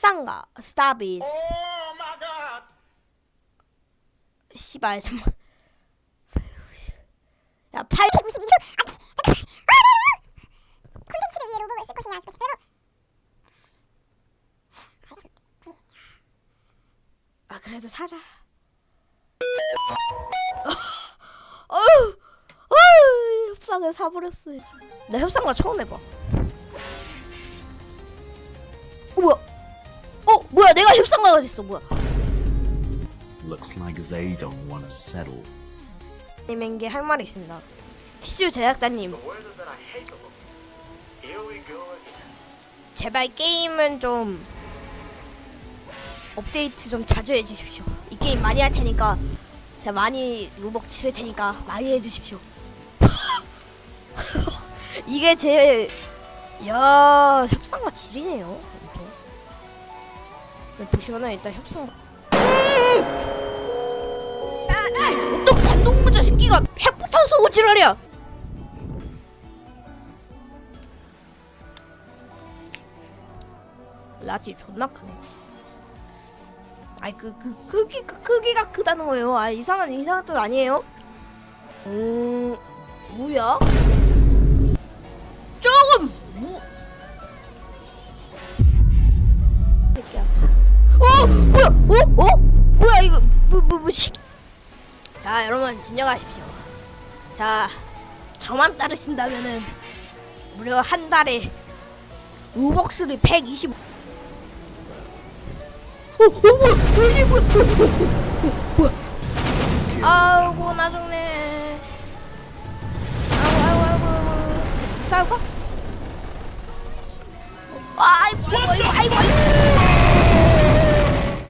협상가 스탑잇 씨발 정말 야 8... 152초 콘텐츠를 위해 로봇을 쓸 것이냐 스페셜로 아 그래도 사자 어휴 어휴 협상을 사버렸어요 나 협상가 처음 해봐 뭐야 내가 협상가가 됐어 뭐야. Looks like they don't want to settle. 님에게 할 말이 있습니다. 티슈 제작자님. 제발 게임은 좀 업데이트 좀 자주 해주십시오. 이 게임 많이 할 테니까 제가 많이 로벅 치를 테니까 많이 해주십시오. 이게 제... 야 협상가 질이네요 이렇게. 보시면은 일단 협상가 어떤 반동무자 새끼가 핵폭탄 쏘고 지랄이야. 라지 존나 크네. 아이 그, 그 크기 그 크기가 크다는 거예요. 아 이상한 이상한 뜻 아니에요? 음 뭐야? 조금! 무 자 여러분 진정하십시오 자 저만 따르신다면은 무려 한 달에 로벅스를 125 어, 어, 뭐야, 이게 뭐야, 뭐야, 아이고, 나중에. 아이고, 아이고, 아이고, 아이고. 싸울까? 어, 아이고, 아이고, 아이고, 아이고,